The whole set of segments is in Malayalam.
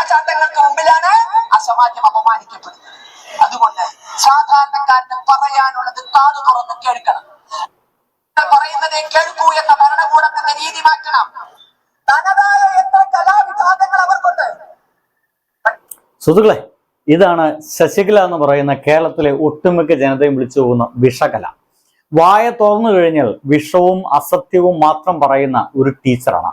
തുണിയില്ലാച്ചാട്ടങ്ങൾക്ക് മുമ്പിലാണ് ആ സമാജം അപമാനിക്കപ്പെടുന്നത് അതുകൊണ്ട് സാധാരണക്കാരന് പറയാനുള്ളത് കാതു തുറന്ന് കേൾക്കണം. പറയുന്നത് കേൾക്കൂ എന്ന ഭരണകൂടത്തിന്റെ രീതി മാറ്റണം. തനതായ എത്ര കലാവിഭാഗങ്ങൾ അവർക്കുണ്ട്. സുഹൃത്തുക്കളെ ഇതാണ് ശശികല എന്ന് പറയുന്ന കേരളത്തിലെ ഒട്ടുമിക്ക ജനതയും വിളിച്ചു പോകുന്ന വിഷകല. വായ തുറന്നു കഴിഞ്ഞാൽ വിഷവും അസത്യവും മാത്രം പറയുന്ന ഒരു ടീച്ചറാണ്.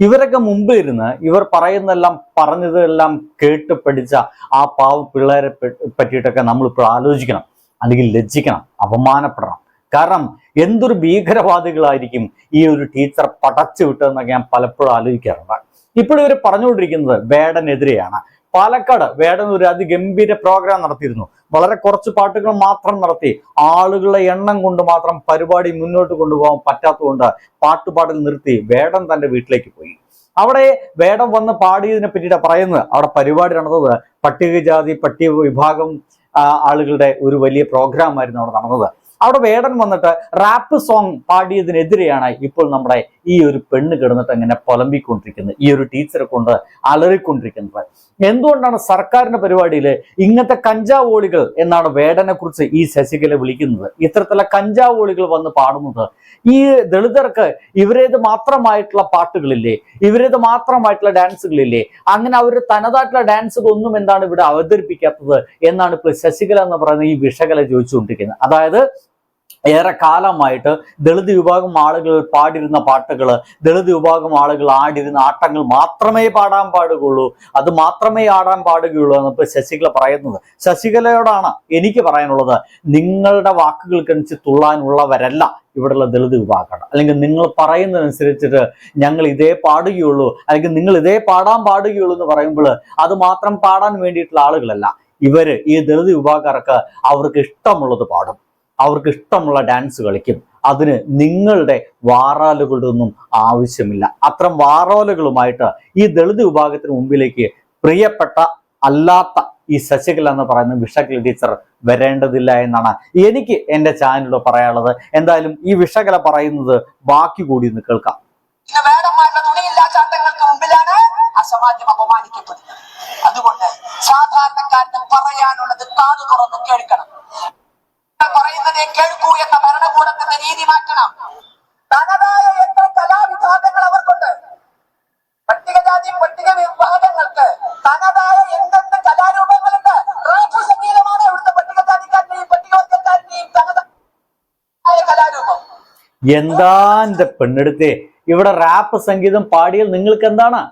ഇവരൊക്കെ മുമ്പ് ഇരുന്ന് ഇവർ പറയുന്നതെല്ലാം പറഞ്ഞതെല്ലാം കേട്ട് പഠിച്ച ആ പാവ പിള്ളേരെ പറ്റിയിട്ടൊക്കെ നമ്മൾ ഇപ്പോൾ ആലോചിക്കണം അല്ലെങ്കിൽ ലജ്ജിക്കണം അപമാനപ്പെടണം. കാരണം എന്തൊരു ഭീകരവാദികളായിരിക്കും ഈ ഒരു ടീച്ചർ പടച്ചു വിട്ടതെന്നൊക്കെ ഞാൻ പലപ്പോഴും ആലോചിക്കാറുണ്ട്. ഇപ്പോഴും ഇവർ പറഞ്ഞുകൊണ്ടിരിക്കുന്നത് വേടനെതിരെയാണ്. പാലക്കാട് വേടൻ ഒരു അതിഗംഭീര പ്രോഗ്രാം നടത്തിയിരുന്നു. വളരെ കുറച്ച് പാട്ടുകൾ മാത്രം നടത്തി. ആളുകളുടെ എണ്ണം കൊണ്ട് മാത്രം പരിപാടി മുന്നോട്ട് കൊണ്ടുപോകാൻ പറ്റാത്തതുകൊണ്ട് പാട്ടുപാടൽ നിർത്തി വേടൻ തന്റെ വീട്ടിലേക്ക് പോയി. അവിടെ വേടം വന്ന് പാടിയതിനെ പറ്റിയിട്ട് പറയുന്നത്. അവിടെ പരിപാടി നടന്നത് പട്ടികജാതി പട്ടിക വിഭാഗം ആളുകളുടെ ഒരു വലിയ പ്രോഗ്രാം ആയിരുന്നു അവിടെ നടന്നത്. അവിടെ വേടൻ വന്നിട്ട് റാപ്പ് സോങ് പാടിയതിനെതിരെയാണ് ഇപ്പോൾ നമ്മുടെ ഈ ഒരു പെണ്ണ് കിടന്നിട്ട് അങ്ങനെ പുലമ്പിക്കൊണ്ടിരിക്കുന്നത്. ഈ ഒരു ടീച്ചറെ കൊണ്ട് അലറിക്കൊണ്ടിരിക്കുന്നത്. എന്തുകൊണ്ടാണ് സർക്കാരിന്റെ പരിപാടിയിൽ ഇങ്ങനത്തെ കഞ്ചാവോളികൾ എന്നാണ് വേടനെ കുറിച്ച് ഈ ശശികല വിളിക്കുന്നത്? ഇത്തരത്തിലുള്ള കഞ്ചാവോളികൾ വന്ന് പാടുന്നത് ഈ ദളിതർക്ക് ഇവരേത് മാത്രമായിട്ടുള്ള പാട്ടുകളില്ലേ? ഇവരേത് മാത്രമായിട്ടുള്ള ഡാൻസുകളില്ലേ? അങ്ങനെ അവർ തനതായിട്ടുള്ള ഡാൻസുകളൊന്നും എന്താണ് ഇവിടെ അവതരിപ്പിക്കാത്തത് എന്നാണ് ഇപ്പോൾ ശശികല എന്ന് പറയുന്ന ഈ വിഷകല ചോദിച്ചുകൊണ്ടിരിക്കുന്നത്. അതായത് ഏറെ കാലമായിട്ട് ദളിത് വിഭാഗം ആളുകൾ പാടിരുന്ന പാട്ടുകൾ ദളിത് വിഭാഗം ആളുകൾ ആടിരുന്ന ആട്ടങ്ങൾ മാത്രമേ പാടാൻ പാടുകയുള്ളൂ. അത് മാത്രമേ ആടാൻ പാടുകയുള്ളൂ എന്ന് ഇപ്പൊ ശശികല പറയുന്നത്. ശശികലയോടാണ് എനിക്ക് പറയാനുള്ളത്. നിങ്ങളുടെ വാക്കുകൾക്കനുസരിച്ച് തുള്ളാനുള്ളവരല്ല ഇവിടെയുള്ള ദളിത് വിഭാഗമാണ് അല്ലെങ്കിൽ നിങ്ങൾ പറയുന്നതനുസരിച്ചിട്ട് ഞങ്ങൾ ഇതേ പാടുകയുള്ളൂ അല്ലെങ്കിൽ നിങ്ങൾ ഇതേ പാടാൻ പാടുകയുള്ളൂ എന്ന് പറയുമ്പോൾ അത് മാത്രം പാടാൻ വേണ്ടിയിട്ടുള്ള ആളുകളല്ല. ഇവർ ഈ ദളിത് വിഭാഗക്കാർക്ക് അവർക്ക് ഇഷ്ടമുള്ളത് പാടും. അവർക്ക് ഇഷ്ടമുള്ള ഡാൻസ് കളിക്കും. അതിന് നിങ്ങളുടെ വാറാലുകളുടെ ഒന്നും ആവശ്യമില്ല. അത്തരം വാറാലുകളുമായിട്ട് ഈ ദളിത് വിഭാഗത്തിന് മുമ്പിലേക്ക് പ്രിയപ്പെട്ട അല്ലാത്ത ഈ ശശികല എന്ന് പറയുന്ന വിഷകല ടീച്ചർ വരേണ്ടതില്ല എന്നാണ് എനിക്ക് എന്റെ ചാനലിലൂടെ പറയാനുള്ളത്. എന്തായാലും ഈ വിഷകല പറയുന്നത് ബാക്കി കൂടി ഒന്ന് കേൾക്കാം. അതുകൊണ്ട് സാധാരണക്കാരന് പറയാനുള്ളത് കാതു തുറന്ന് കേൾക്കണം. പറയുന്നതേ കേൾക്കൂ എന്ന ഭരണകൂടത്തിന്റെ രീതി മാറ്റണം. തനതായ എത്ര കലാവിഭാഗങ്ങൾ അവർക്കുണ്ട്. പട്ടികജാതി പട്ടിക വിഭാഗങ്ങൾക്ക് തനതായ എന്തെന്ത് കലാരൂപങ്ങളുണ്ട്. റാപ്പ് സംഗീതമാണ് ഇവിടുത്തെ പട്ടികജാതിക്കാരനെയും പട്ടികവർഗക്കാരനെയും തനതായ കലാരൂപം. എന്താ എന്റെ പെണ്ണെടുത്തേ? ഇവിടെ റാപ്പ് സംഗീതം പാടിയാൽ നിങ്ങൾക്ക് എന്താണ്?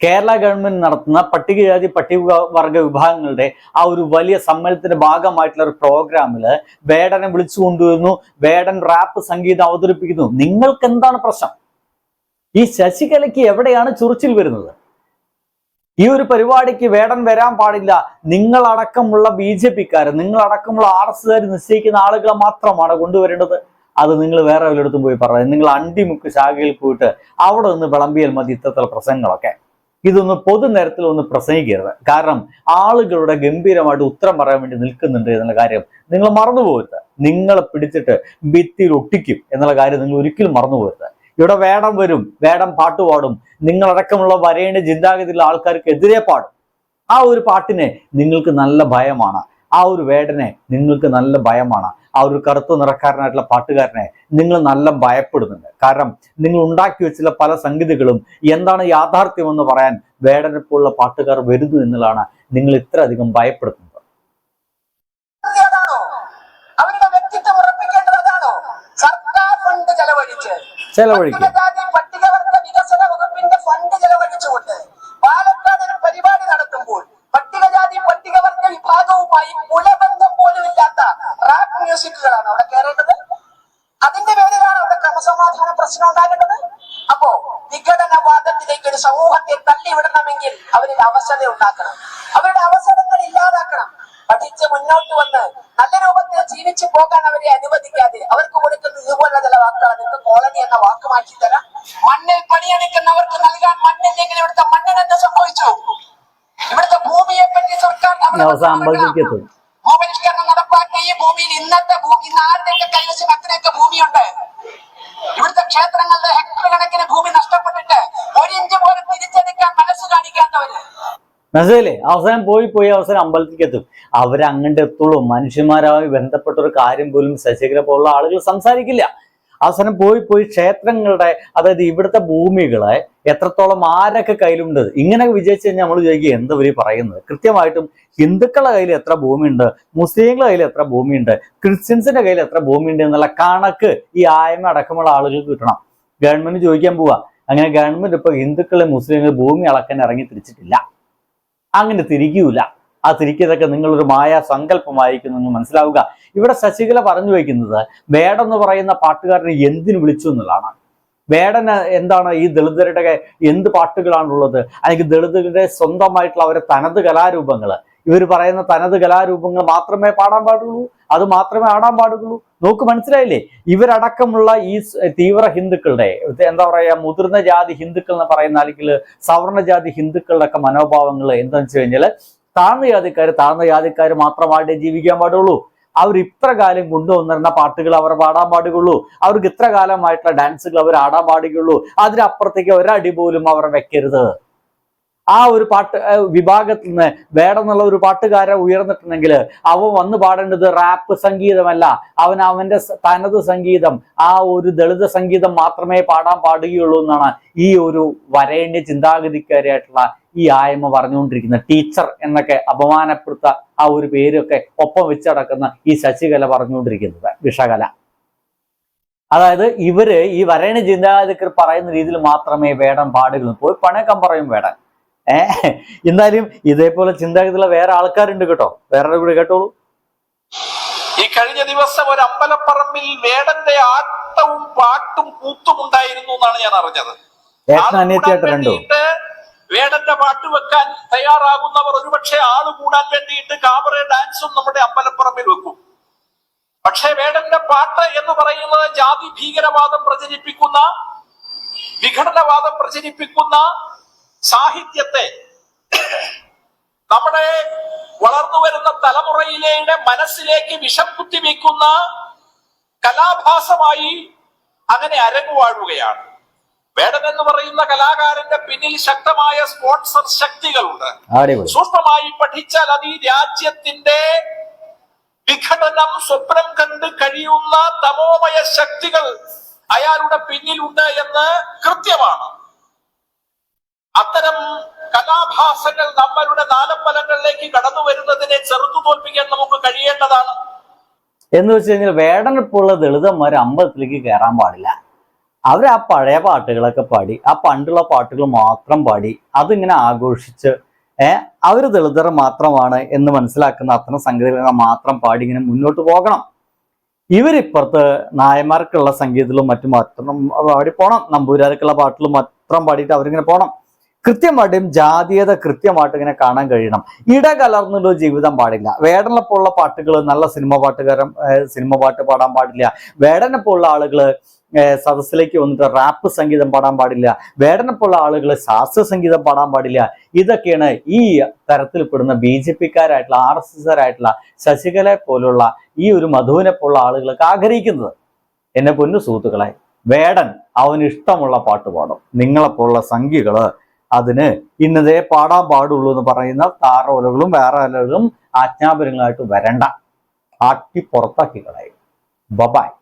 കേരള ഗവൺമെന്റ് നടത്തുന്ന പട്ടികജാതി പട്ടികവർഗ വിഭാഗങ്ങളുടെ ആ ഒരു വലിയ സമ്മേളനത്തിന്റെ ഭാഗമായിട്ടുള്ള ഒരു പ്രോഗ്രാമിൽ വേടനെ വിളിച്ചു കൊണ്ടുവരുന്നു. വേടൻ റാപ്പ് സംഗീതം അവതരിപ്പിക്കുന്നു. നിങ്ങൾക്ക് എന്താണ് പ്രശ്നം? ഈ ശശികലയ്ക്ക് എവിടെയാണ് ചുറിച്ചിൽ വരുന്നത്? ഈ ഒരു പരിപാടിക്ക് വേടൻ വരാൻ പാടില്ല. നിങ്ങളടക്കമുള്ള ബി ജെ പിക്കാർ നിങ്ങളടക്കമുള്ള ആർ എസ് കാര് നിശ്ചയിക്കുന്ന ആളുകളെ മാത്രമാണ് കൊണ്ടുവരേണ്ടത്. അത് നിങ്ങൾ വേറെ ഒരിടത്തും പോയി പറയാം. നിങ്ങൾ അണ്ടിമുക്ക് ശാഖയിൽ പോയിട്ട് അവിടെ നിന്ന് വിളമ്പിയാൽ മതി ഇത്തരത്തിലുള്ള പ്രസംഗങ്ങളൊക്കെ ഇതൊന്ന് പൊതുനിരത്തിൽ ഒന്ന് പ്രസംഗിക്കരുത്. കാരണം ആളുകളുടെ ഗംഭീരമായിട്ട് ഉത്തരം പറയാൻ വേണ്ടി നിൽക്കുന്നുണ്ട് എന്നുള്ള കാര്യം നിങ്ങൾ മറന്നുപോകരുത് നിങ്ങളെ പിടിച്ചിട്ട് ഭിത്തിയിൽ ഒട്ടിക്കും എന്നുള്ള കാര്യം നിങ്ങൾ ഒരിക്കലും മറന്നുപോകരുത് ഇവിടെ വേടം വരും വേടം പാട്ട് പാടും. നിങ്ങളടക്കമുള്ള വരേണ്ട ചിന്താഗതിയുള്ള ആൾക്കാർക്ക് എതിരെ പാടും. ആ ഒരു പാട്ടിനെ നിങ്ങൾക്ക് നല്ല ഭയമാണ്. ആ ഒരു വേടനെ നിങ്ങൾക്ക് നല്ല ഭയമാണ്. ആ ഒരു കറുത്ത നിറക്കാരനായിട്ടുള്ള പാട്ടുകാരനെ നിങ്ങൾ നല്ല ഭയപ്പെടുന്നുണ്ട്. കാരണം നിങ്ങൾ ഉണ്ടാക്കി വെച്ചുള്ള പല സംഗതികളും എന്താണ് യാഥാർത്ഥ്യമെന്ന് പറയാൻ വേടനെപ്പോലുള്ള പാട്ടുകാർ വരുന്നു എന്നുള്ളതാണ് നിങ്ങൾ ഇത്ര അധികം ഭയപ്പെടുന്നത് അതാണോ? വിഘടനവാദത്തിലേക്ക് ഒരു സമൂഹത്തെ തള്ളിവിടണമെങ്കിൽ അവരിൽ അവസരം ഉണ്ടാക്കണം. അവരുടെ അവസരങ്ങൾ ഇല്ലാതാക്കണം. പഠിച്ച് മുന്നോട്ട് വന്ന് നല്ല രൂപത്തിൽ ജീവിച്ചു പോകാൻ അവരെ അനുവദിക്കാതെ അവർക്ക് കൊടുക്കുന്ന ഇതുപോലെ ചില വാക്കുകൾ നിങ്ങൾക്ക് കോളനി എന്ന വാക്ക് മാറ്റി തരാം. മണ്ണിൽ പണിയെടുക്കുന്നവർക്ക് നൽകാൻ മണ്ണില്ലെങ്കിൽ ഇവിടുത്തെ മണ്ണിന് എന്ത് സംഭവിച്ചു? ഇവിടുത്തെ ഭൂമിയെ പറ്റി സർക്കാർ ഭൂപരിഷ്കരണം നടപ്പാക്കിയ ഈ ഭൂമിയിൽ ഇന്നത്തെ ഭൂമി ഇന്ന് ആരുടെയൊക്കെ കൈവശം അത്രയൊക്കെ ഭൂമിയുണ്ട്? ഇവിടുത്തെ ക്ഷേത്രങ്ങളുടെ ഹെക്ടർ കണക്കിന് ഭൂമി നഷ്ടപ്പെട്ടിട്ട് ഒരു ഇഞ്ച് പോലും തിരിച്ചെടുക്കാൻ മനസ്സ് കാണിക്കാത്തവര്. മനസ്സിലേ അവസാനം പോയി പോയി അവസരം അമ്പലത്തിലേക്ക് എത്തും. അവരങ്ങോട്ട് എത്തുള്ളൂ. മനുഷ്യന്മാരുമായി ബന്ധപ്പെട്ട ഒരു കാര്യം പോലും ശശികര പോലുള്ള ആളുകൾ സംസാരിക്കില്ല. അവസാനം പോയി പോയി ക്ഷേത്രങ്ങളുടെ അതായത് ഇവിടുത്തെ ഭൂമികളെ എത്രത്തോളം ആരൊക്കെ കയ്യിലുണ്ട്? ഇങ്ങനെ വിജയിച്ചു കഴിഞ്ഞാൽ നമ്മൾ ചോദിക്കുക എന്താ ഇവർ പറയുന്നത്? കൃത്യമായിട്ടും ഹിന്ദുക്കളുടെ കയ്യിൽ എത്ര ഭൂമിയുണ്ട്? മുസ്ലിങ്ങളുടെ കയ്യിൽ എത്ര ഭൂമിയുണ്ട്? ക്രിസ്ത്യൻസിന്റെ കയ്യിൽ എത്ര ഭൂമിയുണ്ട് എന്നുള്ള കണക്ക് ഈ ആയമ അടക്കമുള്ള ആളുകൾക്ക് കിട്ടണം. ഗവൺമെന്റ് ചോദിക്കാൻ പോവാ. അങ്ങനെ ഗവൺമെന്റ് ഇപ്പൊ ഹിന്ദുക്കളെ മുസ്ലിങ്ങളെ ഭൂമി അളക്കാൻ ഇറങ്ങി തിരിച്ചിട്ടില്ല. അങ്ങനെ തിരിക്കൂല. ആ തിരിക്കതൊക്കെ നിങ്ങളൊരു മായ സങ്കല്പമായിരിക്കും നിങ്ങൾ മനസ്സിലാവുക. ഇവിടെ ശശികല പറഞ്ഞു വയ്ക്കുന്നത് വേടെന്ന് പറയുന്ന പാട്ടുകാരനെ എന്തിനു വിളിച്ചു എന്നുള്ളതാണ്. വേടന് എന്താണ് ഈ ദളിതരുടെ എന്ത് പാട്ടുകളാണുള്ളത്? അല്ലെങ്കിൽ ദളിതരുടെ സ്വന്തമായിട്ടുള്ള അവരെ തനത് കലാരൂപങ്ങൾ ഇവർ പറയുന്ന തനത് കലാരൂപങ്ങൾ മാത്രമേ പാടാൻ പാടുള്ളൂ. അത് മാത്രമേ ആടാൻ പാടുള്ളൂ. നോക്ക് മനസ്സിലായില്ലേ? ഇവരടക്കമുള്ള ഈ തീവ്ര ഹിന്ദുക്കളുടെ എന്താ പറയുക മുതിർന്ന ജാതി ഹിന്ദുക്കൾ എന്ന് പറയുന്ന അല്ലെങ്കിൽ സവർണ ജാതി ഹിന്ദുക്കളുടെ ഒക്കെ മനോഭാവങ്ങൾ എന്താണെന്ന് വെച്ച് കഴിഞ്ഞാൽ താഴ്ന്ന ജാതിക്കാർ താഴ്ന്ന ജാതിക്കാർ മാത്രമായിട്ടേ ജീവിക്കാൻ പാടുള്ളൂ. അവർ ഇത്ര കാലം കൊണ്ടുവന്നിരുന്ന പാട്ടുകൾ അവർ പാടാൻ പാടുകയുള്ളൂ. അവർക്ക് ഇത്ര കാലമായിട്ടുള്ള ഡാൻസുകൾ അവർ ആടാൻ പാടുകയുള്ളൂ. അതിനപ്പുറത്തേക്ക് ഒരടി പോലും അവർ വെക്കരുത്. ആ ഒരു പാട്ട് വിഭാഗത്തിൽ നിന്ന് വേണമെന്നുള്ള ഒരു പാട്ടുകാരൻ ഉയർന്നിട്ടുണ്ടെങ്കിൽ അവൻ വന്ന് പാടേണ്ടത് റാപ്പ് സംഗീതമല്ല. അവൻ അവന്റെ തനത് സംഗീതം ആ ഒരു ദളിത സംഗീതം മാത്രമേ പാടാൻ പാടുകയുള്ളൂ എന്നാണ് ഈ ഒരു വരേണ്യ ചിന്താഗതിക്കാരിയായിട്ടുള്ള ഈ ആയ്മ പറഞ്ഞുകൊണ്ടിരിക്കുന്ന ടീച്ചർ എന്നൊക്കെ അപമാനപ്പെടുത്ത ആ ഒരു പേരൊക്കെ ഒപ്പം വെച്ചടക്കുന്ന ഈ ശശികല പറഞ്ഞുകൊണ്ടിരിക്കുന്നത്. വിഷകല. അതായത് ഇവർ ഈ വരേണ്യ ചിന്താഗതിക്കർ പറയുന്ന രീതിയിൽ മാത്രമേ വേടം പാടുകയുള്ളൂ. പോയി പണക്കം പറയും വേടൻ. ഏഹ് എന്നാലും ഇതേപോലെ ചിന്താഗതിയുള്ള വേറെ ആൾക്കാരുണ്ട് കേട്ടോ. വേറെ കൂടി കേട്ടോളൂ. ഈ കഴിഞ്ഞ ദിവസം ഒരു അമ്പലപ്പറമ്പിൽ വേടന്റെ ആട്ടവും പാട്ടും കൂത്തും ഉണ്ടായിരുന്നു എന്നാണ് ഞാൻ അറിഞ്ഞത്. വേടന്റെ പാട്ട് വെക്കാൻ തയ്യാറാകുന്നവർ ഒരുപക്ഷെ ആൾ കൂടാൻ വേണ്ടിയിട്ട് കാബറെ ഡാൻസും നമ്മുടെ അമ്പലപ്പറമ്പിൽ വെക്കും. പക്ഷേ വേടന്റെ പാട്ട് എന്ന് പറയുന്നത് ജാതി ഭീകരവാദം പ്രചരിപ്പിക്കുന്ന വിഘടനവാദം പ്രചരിപ്പിക്കുന്ന സാഹിത്യത്തെ നമ്മുടെ വളർന്നു വരുന്ന തലമുറയിലെ മനസ്സിലേക്ക് വിഷം കുത്തിവെക്കുന്ന കലാഭാസമായി അങ്ങനെ അരങ്ങുവാഴുകയാണ് വേടൻ എന്ന് പറയുന്ന കലാകാരന്റെ പിന്നിൽ ശക്തമായ സ്പോൺസർ ശക്തികളുണ്ട്. സൂക്ഷ്മമായി പഠിച്ചാൽ അത് ഈ രാജ്യത്തിന്റെ വിഘടനം സ്വപ്നം കണ്ട് കഴിയുന്ന തമോമയ ശക്തികൾ അയാളുടെ പിന്നിലുണ്ട് എന്ന് കൃത്യമാണ്. അത്തരം കലാഭാസങ്ങൾ നമ്മളുടെ നാലമ്പലങ്ങളിലേക്ക് കടന്നു വരുന്നതിനെ ചെറുത്തു തോൽപ്പിക്കാൻ നമുക്ക് കഴിയേണ്ടതാണ്. എന്ന് വെച്ച് കഴിഞ്ഞാൽ വേടനപ്പുള്ള ദളിതന്മാർ അമ്പലത്തിലേക്ക് കയറാൻ പാടില്ല. അവർ ആ പഴയ പാട്ടുകളൊക്കെ പാടി ആ പണ്ടുള്ള പാട്ടുകൾ മാത്രം പാടി അതിങ്ങനെ ആഘോഷിച്ച് ഏഹ് അവർ ദളിതർ മാത്രമാണ് എന്ന് മനസ്സിലാക്കുന്ന അത്തരം സംഗീതങ്ങൾ മാത്രം പാടി ഇങ്ങനെ മുന്നോട്ട് പോകണം. ഇവരിപ്പുറത്ത് നായന്മാർക്കുള്ള സംഗീതത്തിലും മറ്റും മാത്രം പാടി പോകണം നമ്പൂരാർക്കുള്ള പാട്ടിലും മാത്രം പാടിയിട്ട് അവരിങ്ങനെ പോണം. കൃത്യമായിട്ടും ജാതീയത കൃത്യമായിട്ട് ഇങ്ങനെ കാണാൻ കഴിയണം. ഇടകലർന്നുള്ള ജീവിതം പാടില്ല. വേടനെപ്പോലുള്ള പാട്ടുകൾ നല്ല സിനിമ പാട്ടുകാരൻ സിനിമ പാട്ട് പാടാൻ പാടില്ല. വേടനെ പോലുള്ള ആളുകൾ സദസ്സിലേക്ക് വന്നിട്ട് റാപ്പ് സംഗീതം പാടാൻ പാടില്ല. വേടനപ്പുള്ള ആളുകൾ ശാസ്ത്രീയ സംഗീതം പാടാൻ പാടില്ല. ഇതൊക്കെയാണ് ഈ തരത്തിൽപ്പെടുന്ന ബി ജെ പിക്കാരായിട്ടുള്ള ആർ എസ് പോലുള്ള ഈ ഒരു മധുവിനെ പോലുള്ള ആളുകളൊക്കെ ആഗ്രഹിക്കുന്നത്. എന്നെ പൊന്നു സുഹൃത്തുക്കളെ വേടൻ അവന് ഇഷ്ടമുള്ള പാട്ട് പാടും. നിങ്ങളെപ്പോലുള്ള സംഖ്യകൾ അതിന് ഇന്നതേ പാടാൻ പാടുള്ളൂ എന്ന് പറയുന്ന താറോലകളും വേറെ ആളുകളും ആജ്ഞാപനങ്ങളായിട്ട് വരണ്ട. ആട്ടി പുറത്താക്കി കളയും. ബബായ്